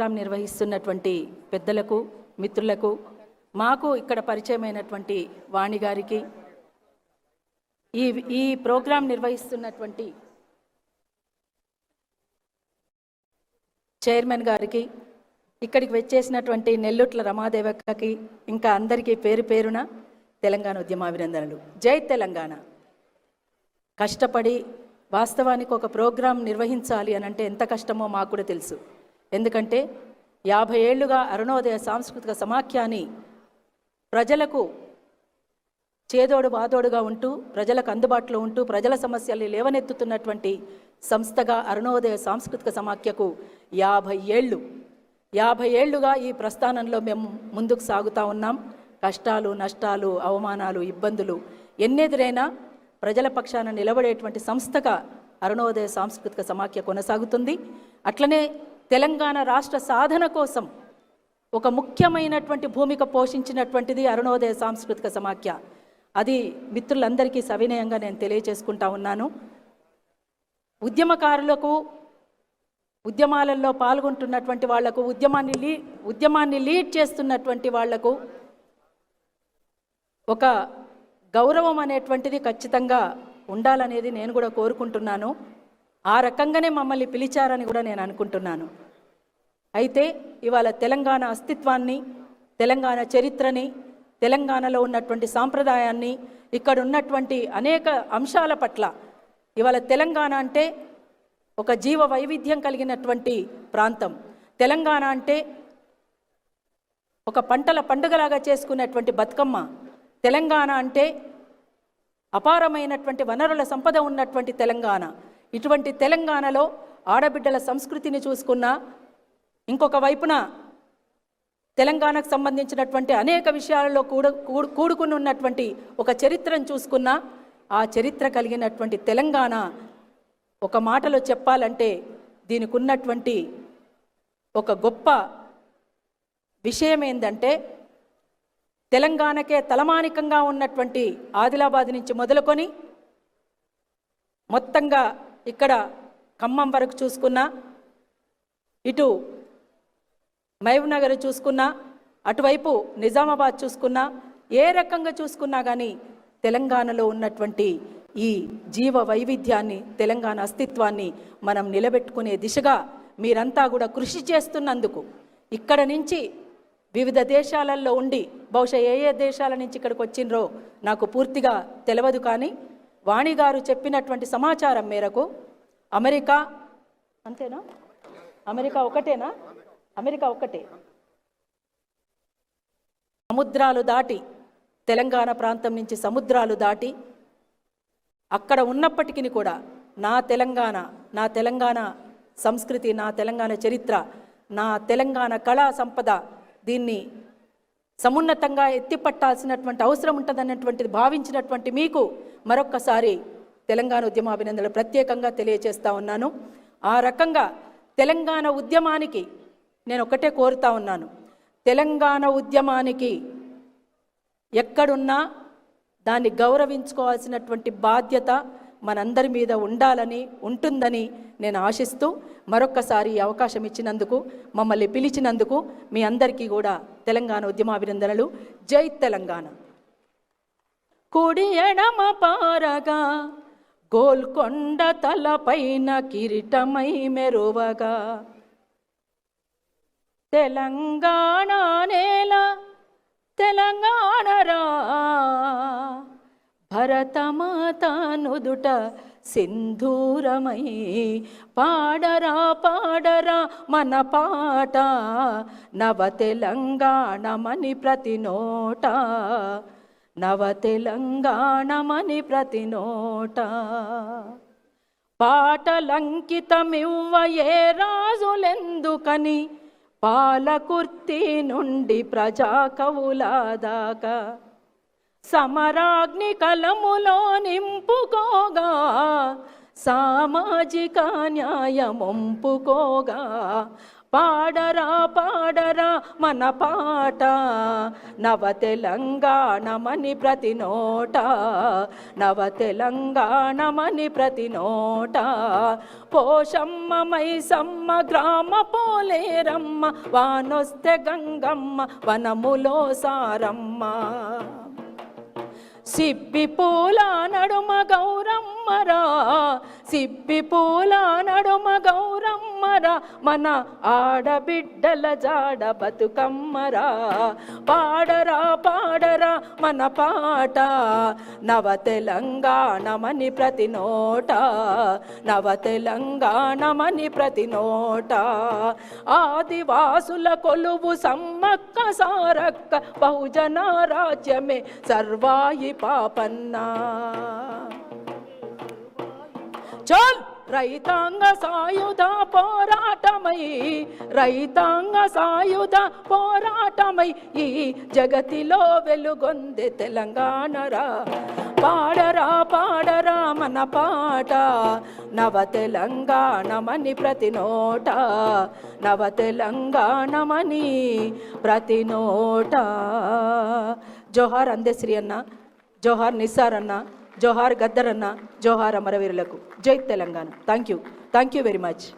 Programme నిర్వహిస్తున్నటువంటి పెద్దలకు మిత్రులకు మాకు ఇక్కడ పరిచయమైనటువంటి వాణి గారికి ఈ ఈ ప్రోగ్రాం నిర్వహిస్తున్నటువంటి చైర్మన్ గారికి ఇక్కడికి వచ్చేసినటువంటి నెల్లుట్ల రమాదేవక్కకి ఇంకా అందరికీ పేరు పేరున తెలంగాణ ఉద్యమాభినందనలు జై తెలంగాణ. కష్టపడి వాస్తవానికి ఒక ప్రోగ్రాం నిర్వహించాలి అని అంటే ఎంత కష్టమో మాకు కూడా తెలుసు. ఎందుకంటే యాభై ఏళ్ళుగా అరుణోదయ సాంస్కృతిక సమాఖ్యాన్ని ప్రజలకు చేదోడు బాదోడుగా ఉంటూ ప్రజలకు అందుబాటులో ఉంటూ ప్రజల సమస్యల్ని లేవనెత్తుతున్నటువంటి సంస్థగా అరుణోదయ సాంస్కృతిక సమాఖ్యకు యాభై ఏళ్ళు. యాభై ఏళ్ళుగా ఈ ప్రస్థానంలో మేము ముందుకు సాగుతూ ఉన్నాం. కష్టాలు నష్టాలు అవమానాలు ఇబ్బందులు ఎన్నెదురైనా ప్రజల పక్షాన నిలబడేటువంటి సంస్థగా అరుణోదయ సాంస్కృతిక సమాఖ్య కొనసాగుతుంది. అట్లనే తెలంగాణ రాష్ట్ర సాధన కోసం ఒక ముఖ్యమైనటువంటి భూమిక పోషించినటువంటిది అరుణోదయ సాంస్కృతిక సమాఖ్య. అది మిత్రులందరికీ సవినయంగా నేను తెలియజేసుకుంటా ఉన్నాను. ఉద్యమకారులకు ఉద్యమాలలో పాల్గొంటున్నటువంటి వాళ్ళకు ఉద్యమాన్ని లీ ఉద్యమాన్ని లీడ్ చేస్తున్నటువంటి వాళ్ళకు ఒక గౌరవం అనేటువంటిది ఖచ్చితంగా ఉండాలనేది నేను కూడా కోరుకుంటున్నాను. ఆ రకంగానే మమ్మల్ని పిలిచారని కూడా నేను అనుకుంటున్నాను. అయితే ఇవాళ తెలంగాణ అస్తిత్వాన్ని తెలంగాణ చరిత్రని తెలంగాణలో ఉన్నటువంటి సాంప్రదాయాన్ని ఇక్కడ ఉన్నటువంటి అనేక అంశాల పట్ల ఇవాళ తెలంగాణ అంటే ఒక జీవ వైవిధ్యం కలిగినటువంటి ప్రాంతం. తెలంగాణ అంటే ఒక పంటల పండుగలాగా చేసుకునేటువంటి బతుకమ్మ. తెలంగాణ అంటే అపారమైనటువంటి వనరుల సంపద ఉన్నటువంటి తెలంగాణ. ఇటువంటి తెలంగాణలో ఆడబిడ్డల సంస్కృతిని చూసుకున్నా ఇంకొక వైపున తెలంగాణకు సంబంధించినటువంటి అనేక విషయాలలో కూడ కూడు- కూడుకుని ఉన్నటువంటి ఒక చరిత్రను చూసుకున్నా ఆ చరిత్ర కలిగినటువంటి తెలంగాణ ఒక మాటలో చెప్పాలంటే దీనికి ఉన్నటువంటి ఒక గొప్ప విషయం ఏంటంటే తెలంగాణకే తలమానికంగా ఉన్నటువంటి ఆదిలాబాద్ నుంచి మొదలుకొని మొత్తంగా ఇక్కడ ఖమ్మం వరకు చూసుకున్నా ఇటు మహబూబ్నగర్ చూసుకున్నా అటువైపు నిజామాబాద్ చూసుకున్నా ఏ రకంగా చూసుకున్నా కానీ తెలంగాణలో ఉన్నటువంటి ఈ జీవ వైవిధ్యాన్ని తెలంగాణ అస్తిత్వాన్ని మనం నిలబెట్టుకునే దిశగా మీరంతా కూడా కృషి చేస్తున్నందుకు ఇక్కడ నుంచి వివిధ దేశాలలో ఉండి బహుశా ఏ ఏ దేశాల నుంచి ఇక్కడికి వచ్చినరో నాకు పూర్తిగా తెలియదు కానీ వాణి గారు చెప్పినటువంటి సమాచారం మేరకు అమెరికా అంతేనా? అమెరికా ఒకటేనా? అమెరికా ఒకటే. సముద్రాలు దాటి తెలంగాణ ప్రాంతం నుంచి సముద్రాలు దాటి అక్కడ ఉన్నప్పటికీ కూడా నా తెలంగాణ నా తెలంగాణ సంస్కృతి నా తెలంగాణ చరిత్ర నా తెలంగాణ కళా సంపద దీన్ని సమున్నతంగా ఎత్తిపట్టాల్సినటువంటి అవసరం ఉంటుందన్నటువంటిది భావించినటువంటి మీకు మరొక్కసారి తెలంగాణ ఉద్యమ అభినందనలు ప్రత్యేకంగా తెలియజేస్తా ఉన్నాను. ఆ రకంగా తెలంగాణ ఉద్యమానికి నేను ఒకటే కోరుతా ఉన్నాను. తెలంగాణ ఉద్యమానికి ఎక్కడున్నా దాన్ని గౌరవించుకోవాల్సినటువంటి బాధ్యత మనందరి మీద ఉండాలని ఉంటుందని నేను ఆశిస్తూ మరొక్కసారి అవకాశం ఇచ్చినందుకు మమ్మల్ని పిలిచినందుకు మీ అందరికీ కూడా తెలంగాణ ఉద్యమాభినందనలు. జై తెలంగాణ. కుడి ఎడమ పారగా గోల్కొండ తలపైన కిరీటమై మెరువగా. తెలంగాణ నేల తెలంగాణరా భరతమాత నుదుట సింధూరమై పాడరా పాడరా మన పాట. నవ తెలంగాణమని ప్రతి నోట. నవ తెలంగాణమని ప్రతి నోట. పాటలంకితమివ్వ ఏ రాజులెందుకని? పాలకుర్తి నుండి ప్రజా సమరాగ్ని కలములో నింపుకోగా సామాజిక న్యాయమొంపుకోగా. పాడరా పాడరా మన పాట నవ తెలంగాణమని ప్రతి నోట నవ తెలంగాణమని ప్రతి నోట. పోషమ్మ మైసమ్మ గ్రామ పోలేరమ్మ వానొస్తే గంగమ్మ వనములో సారమ్మ. సిబ్బి పూల నడుమ గౌరమ్మరా. సిబ్బి పూల నడుమ గౌరమ్మరా మన ఆడబిడ్డల జాడ బతుకమ్మరా. పాడరా పాడరా మన పాట. నవ తెలంగాణమని ప్రతి నోట. నవ తెలంగాణమని ప్రతి నోట. ఆదివాసుల కొలువు సమ్మక్క సారక్క బహుజన రాజ్యమే సర్వాయి పాపన్నా. చల్! రైతాంగ సాయుధ పోరాటమై రైతాంగ సాయుధ పోరాటమై ఈ జగతిలో వెలుగొందే తెలంగాణరా. పాడరా పాడరా మన పాట నవ తెలంగాణమని ప్రతి నోట నవ తెలంగాణమని ప్రతి నోట. జోహార్ అందశ్రీ అన్న జోహార్ నిస్సార్ అన్న. జోహార్ గద్దరన్న జోహార్ అమరవీరులకు. జై Telangana. Thank you thank you very much